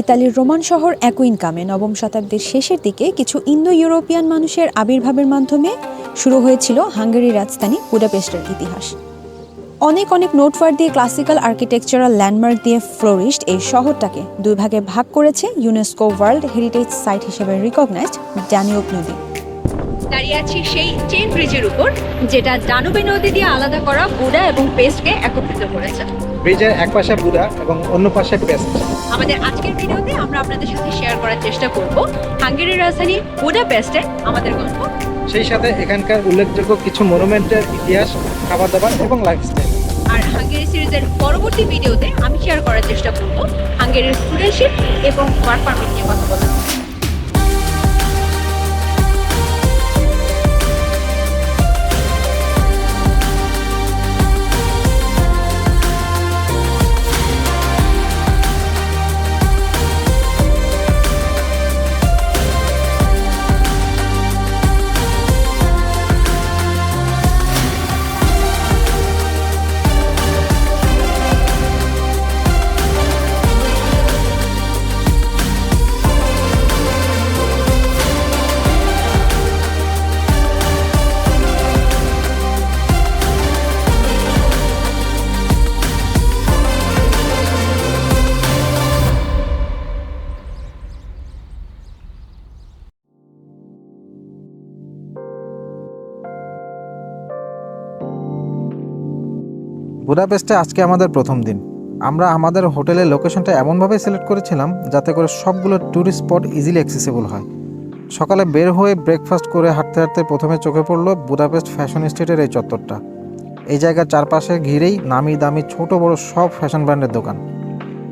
ইতালির রোমান শহর অ্যাকুইনকামে নবম শতাব্দীর শেষের দিকে কিছু ইন্দো ইউরোপিয়ান মানুষের আবির্ভাবের মাধ্যমে শুরু হয়েছিল হাঙ্গেরির রাজধানী বুডাপেস্টের ইতিহাস। অনেক অনেক নোটওয়ার দিয়ে ক্লাসিক্যাল আর্কিটেকচারাল ল্যান্ডমার্ক দিয়ে ফ্লোরিস্ট এই শহরটাকে দুই ভাগে ভাগ করেছে ইউনেস্কো ওয়ার্ল্ড হেরিটেজ সাইট হিসেবে রিকগনাইজড ড্যানিউব নদী দাঁড়িয়ে আছি সেই চেন ব্রিজের উপর যেটা দানুবে নদী দিয়ে আলাদা করা বুড়া এবং পেস্টকে একত্রিত করেছে। ব্রিজের এক পাশে বুড়া এবং অন্য পাশে পেস্ট। আমাদের আজকের ভিডিওতে আমরা আপনাদের সাথে শেয়ার করার চেষ্টা করব হাঙ্গেরির রাজধানী বুডা পেস্টের আমাদের গল্প। সেই সাথে এখানকার উল্লেখযোগ্য কিছু মনুমেন্টের ইতিহাস খাবার দাবার এবং লাইফস্টাইল আর হাঙ্গেরি সিরিজের পরবর্তী ভিডিওতে আমি শেয়ার করার চেষ্টা করব হাঙ্গেরির স্টুডেন্টশিপ এবং ওয়ার্ক পারমিট নিয়ে কথা বলা বুদাপেস্টে আজকে আমাদের প্রথম দিন। আমরা আমাদের হোটেলের লোকেশনটা এমনভাবে সিলেক্ট করেছিলাম যাতে করে সবগুলো ট্যুরিস্ট স্পট ইজিলি অ্যাক্সেসেবল হয়। সকালে বের হয়ে ব্রেকফাস্ট করে হাঁটতে হাঁটতে প্রথমে চোখে পড়ল বুদাপেস্ট ফ্যাশন স্ট্রিটের এই চত্বরটা। এই জায়গার চারপাশে ঘিরেই নামি দামি ছোট বড় সব ফ্যাশন ব্র্যান্ডের দোকান।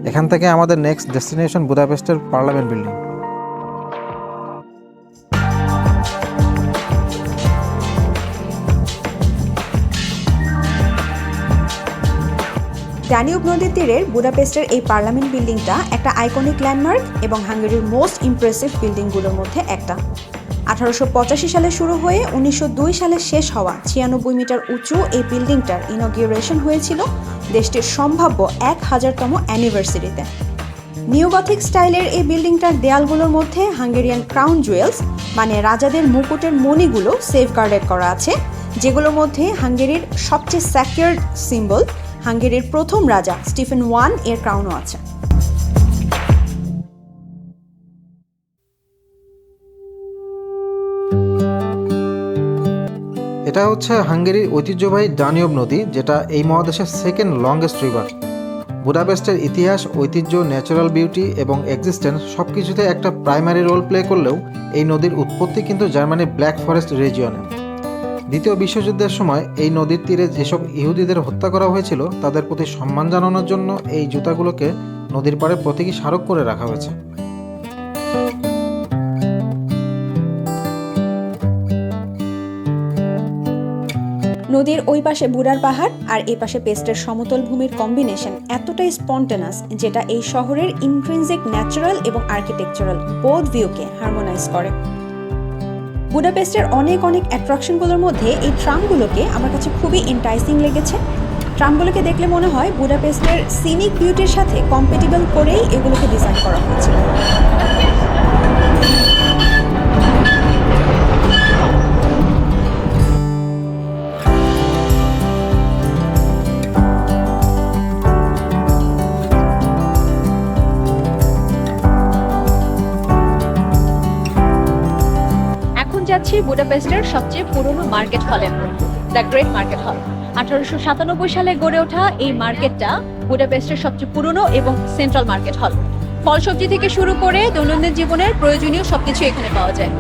এখান থেকে আমাদের নেক্সট ডেস্টিনেশন বুদাপেস্টের পার্লামেন্ট বিল্ডিং। ড্যানিউব নদীর তীরের বুডাপেস্টের এই পার্লামেন্ট বিল্ডিংটা একটা আইকনিক ল্যান্ডমার্ক এবং হাঙ্গেরির মোস্ট ইমপ্রেসিভ বিল্ডিংগুলোর মধ্যে একটা। আঠারোশো পঁচাশি সালে শুরু হয়ে উনিশশো দুই সালে শেষ হওয়া ছিয়ানব্বই মিটার উঁচু এই বিল্ডিংটার ইনগ্রিউরেশন হয়েছিল দেশটির সম্ভাব্য এক হাজারতম অ্যানিভার্সারিতে। নিউগথিক স্টাইলের এই বিল্ডিংটার দেয়ালগুলোর মধ্যে হাঙ্গেরিয়ান ক্রাউন জুয়েলস মানে রাজাদের মুকুটের মণিগুলো সেফগার্ডেড করা আছে, যেগুলোর মধ্যে হাঙ্গেরির সবচেয়ে স্যাকিয়ার্ড সিম্বল হাঙ্গেরির প্রথম রাজা স্টিফেন ওয়ানের ক্রাউনও আছে। এটা হচ্ছে হাঙ্গেরির ঐতিহ্যবাহী ডানিয়ব নদী, যেটা এই মহাদেশের সেকেন্ড লংগেস্ট রিভার বুডাপেস্টের ইতিহাস, ঐতিহ্য ন্যাচারাল বিউটি এবং এক্সিস্টেন্স সব কিছুতে একটা প্রাইমারি রোল প্লে করলেও এই নদীর উৎপত্তি কিন্তু জার্মানির ব্ল্যাক ফরেস্ট রিজিয়নে দ্বিতীয় বিশ্বযুদ্ধের সময় এই নদীর তীরে যেসব ইহুদিদের হত্যা করা হয়েছিল, তাদের প্রতি সম্মান জানানোর জন্য এই জুতাগুলোকে নদীর পাড়ে প্রতীকী স্মারক করে রাখা হয়েছে। নদীর ওই পাশে বুড়ার পাহাড় আর এই পাশে পেস্টের সমতল ভূমির কম্বিনেশন এতটাই স্পন্টেনাস যেটা এই শহরের ইন্ট্রিনজিক ন্যাচারাল এবং আর্কিটেকচারাল বোধ ভিউকে হারমোনাইজ করে। বুডাপেস্টের অনেক অনেক অ্যাট্রাকশনগুলোর মধ্যে এই ট্রামগুলোকে আমার কাছে খুবই ইন্টাইসিং লেগেছে। ট্রামগুলোকে দেখলে মনে হয় বুডাপেস্টের সিনিক বিউটির সাথে কম্পেটিবল করেই এগুলোকে ডিজাইন করা হয়েছিল। বুডাপেস্টের সবচেয়ে পুরনো মার্কেট হলের দ্য গ্রেট মার্কেট হল। আঠারোশো সাতানব্বই সালে গড়ে ওঠা এই মার্কেটটা বুডাপেস্টের সবচেয়ে পুরনো এবং সেন্ট্রাল মার্কেট হল। ফল সবজি থেকে শুরু করে দৈনন্দিন জীবনের প্রয়োজনীয় সবকিছু এখানে পাওয়া যায়।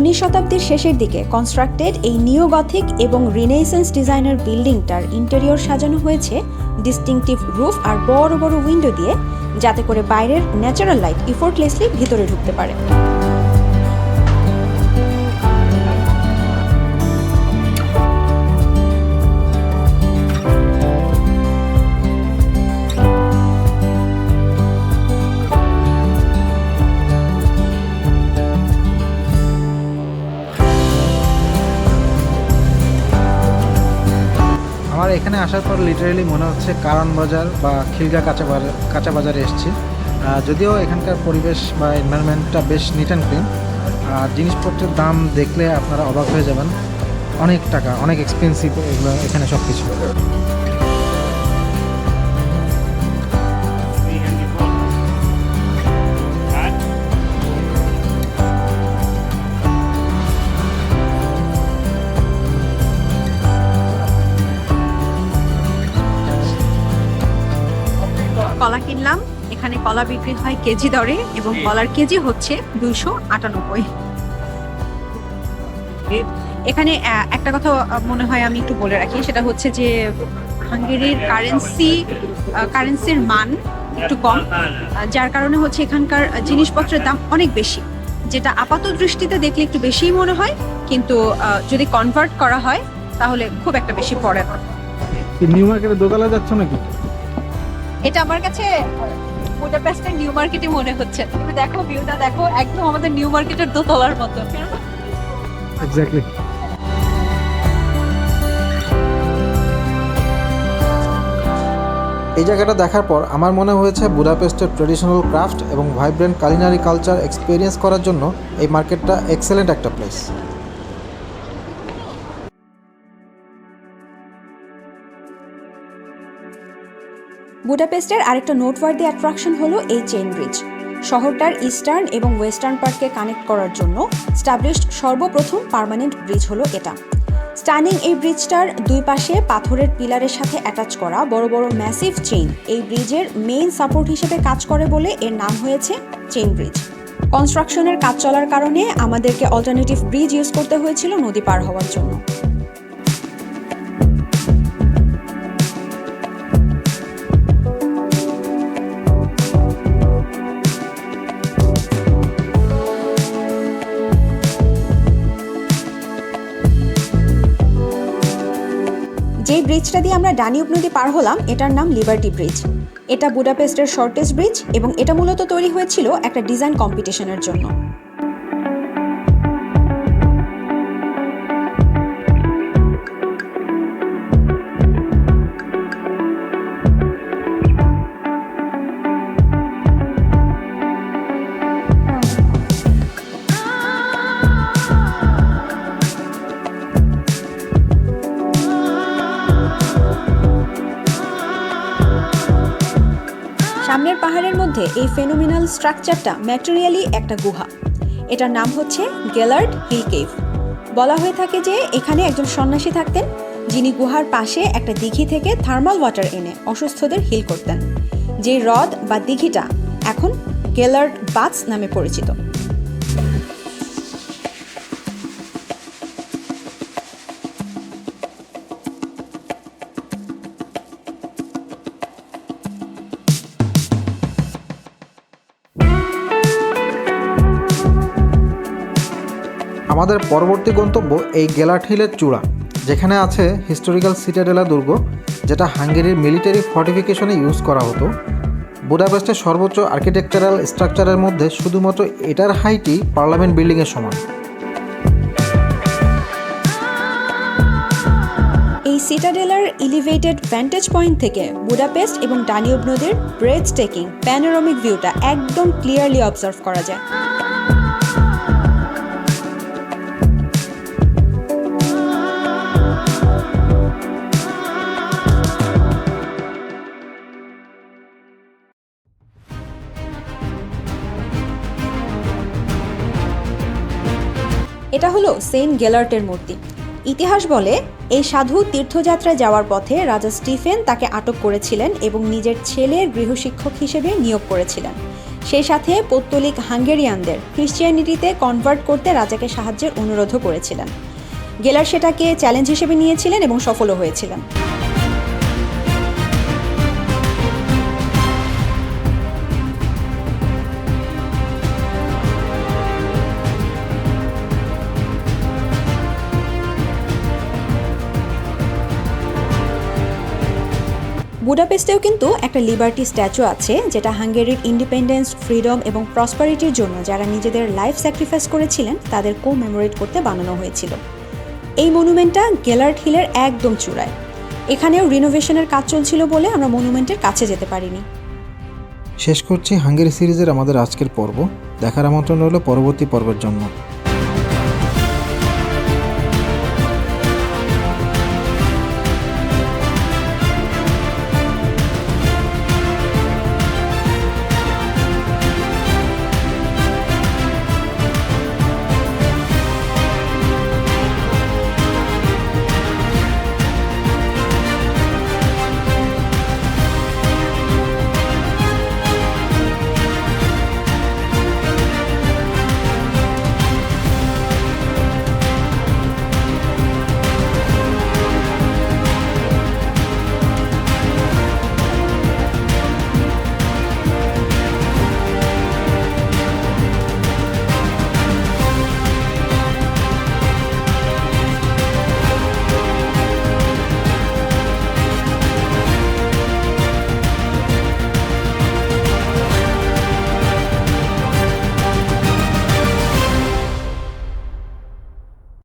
উনিশ শতাব্দীর শেষের দিকে কনস্ট্রাক্টেড এই নিওগথিক এবং রিনেসেন্স ডিজাইনার বিল্ডিংটার ইন্টেরিয়র সাজানো হয়েছে ডিস্টিংটিভ রুফ আর বড় বড় উইন্ডো দিয়ে, যাতে করে বাইরের ন্যাচারাল লাইট ইফোর্টলেসলি ভিতরে ঢুকতে পারে। আমার এখানে আসার পর লিটারেলি মনে হচ্ছে কারণ বাজার বা খিলগা কাঁচা বাজার, কাঁচা বাজারে এসেছি। যদিও এখানকার পরিবেশ বা এনভায়রনমেন্টটা বেশ নিট অ্যান্ড ক্লিন আর জিনিসপত্রের দাম দেখলে আপনারা অবাক হয়ে যাবেন। অনেক টাকা, অনেক এক্সপেন্সিভ এগুলো এখানে সব কিছু কিনলাম। এখানে কলা বিক্রি হয় কেজি দরে এবং কলার কেজি হচ্ছে দুইশো আটানব্বই। এখানে একটা কথা মনে হয় আমি একটু বলে রাখি সেটা হচ্ছে যে হাঙ্গেরির কারেন্সি কারেন্সির মান একটু কম যার কারণে হচ্ছে এখানকার জিনিসপত্রের দাম অনেক বেশি যেটা আপাত দৃষ্টিতে দেখলে একটু বেশিই মনে হয় কিন্তু আহ, যদি কনভার্ট করা হয় তাহলে খুব একটা বেশি পড়ে না। নিউ মার্কেটে দোতলা যাচ্ছ নাকি? এটা আমার কাছে বুদাপেস্টের নিউ মার্কেটে মনে হচ্ছে। তুমি দেখো ভিউটা দেখো একদম আমাদের নিউ মার্কেটের দোতলার মতো। এক্স্যাক্টলি এই জায়গাটা দেখার পর আমার মনে হয়েছে বুদাপেস্টের ট্রেডিশনাল ক্রাফট এবং ভাইব্রেন্ট কালিনারি কালচার এক্সপিরিয়েন্স করার জন্য এই মার্কেটটা এক্সেলেন্ট একটা প্লেস বুডাপেস্টের আরেকটা নোটওয়ার্দি অ্যাট্রাকশন হলো এই চেইন ব্রিজ শহরটার ইস্টার্ন এবং ওয়েস্টার্ন পার্ককে কানেক্ট করার জন্য স্টাবলিশড সর্বপ্রথম পার্মানেন্ট ব্রিজ হলো এটা। স্টানিং এই ব্রিজটার দুই পাশে পাথরের পিলারের সাথে অ্যাটাচ করা বড় বড় ম্যাসিভ চেইন এই ব্রিজের মেইন সাপোর্ট হিসেবে কাজ করে বলে এর নাম হয়েছে চেইন ব্রিজ কনস্ট্রাকশনের কাজ চলার কারণে আমাদেরকে অল্টারনেটিভ ব্রিজ ইউজ করতে হয়েছিল নদী পার হওয়ার জন্য। ব্রিজটা দিয়ে আমরা ডানিউব নদী পার হলাম, এটার নাম লিবার্টি ব্রিজ। এটা বুডাপেস্টের শর্টেস্ট ব্রিজ এবং এটা মূলত তৈরি হয়েছিল একটা ডিজাইন কম্পিটিশনের জন্য। মধ্যে এই ফেনোমিনাল স্ট্রাকচারটা ম্যাটেরিয়ালি একটা গুহা। এটার নাম হচ্ছে গেলার্ড হিল কেভ। বলা হয়ে থাকে যে এখানে একজন সন্ন্যাসী থাকতেন, যিনি গুহার পাশে একটা দিঘি থেকে থার্মাল ওয়াটার এনে অসুস্থদের হিল করতেন যে হ্রদ বা দিঘিটা এখন গেলার্ড বাথস নামে পরিচিত। আমাদের পরবর্তী গন্তব্য এই গেলাট হিলের চূড়া, যেখানে আছে হিস্টোরিক্যাল সিটাডেলা দুর্গ, যেটা হাঙ্গেরির মিলিটারি ফর্টিফিকেশনে ইউজ করা হতো। বুদাপেস্টের সর্বোচ্চ আর্কিটেকচারাল স্ট্রাকচারের মধ্যে শুধুমাত্র এটার হাইটই পার্লামেন্ট বিল্ডিংয়ের সমান। এই সিটাডেলার ইলিভেটেড ভ্যান্টেজ পয়েন্ট থেকে বুডাপেস্ট এবং ডানিউব নদীর ব্রেথ টেকিং প্যানোরামিক ভিউটা একদম ক্লিয়ারলি অবজার্ভ করা যায়। এটা হলো সেন্ট গেলার্টের মূর্তি। ইতিহাস বলে, এই সাধু তীর্থযাত্রায় যাওয়ার পথে রাজা স্টিফেন তাকে আটক করেছিলেন এবং নিজের ছেলের গৃহশিক্ষক হিসেবে নিয়োগ করেছিলেন। সেই সাথে পৌত্তলিক হাঙ্গেরিয়ানদের ক্রিশ্চিয়ানিটিতে কনভার্ট করতে রাজাকে সাহায্যের অনুরোধও করেছিলেন। গেলার সেটাকে চ্যালেঞ্জ হিসেবে নিয়েছিলেন এবং সফলও হয়েছিলেন। বুডাপেস্টেও কিন্তু একটা লিবার্টি স্ট্যাচু আছে, যেটা হাঙ্গেরির ইন্ডিপেন্ডেন্স, ফ্রিডম এবং প্রসপারিটির জন্য যারা নিজেদের লাইফ স্যাক্রিফাইস করেছিলেন, তাদের কো মেমোরেট করতে বানানো হয়েছিল। এই মনুমেন্টটা গেলার্ট হিলের একদম চূড়ায়। এখানেও রিনোভেশনের কাজ চলছিল বলে আমরা মনুমেন্টের কাছে যেতে পারিনি। শেষ করছি হাঙ্গেরি সিরিজের আমাদের আজকের পর্ব। দেখার আমন্ত্রণ রইল পরবর্তী পর্বের জন্য।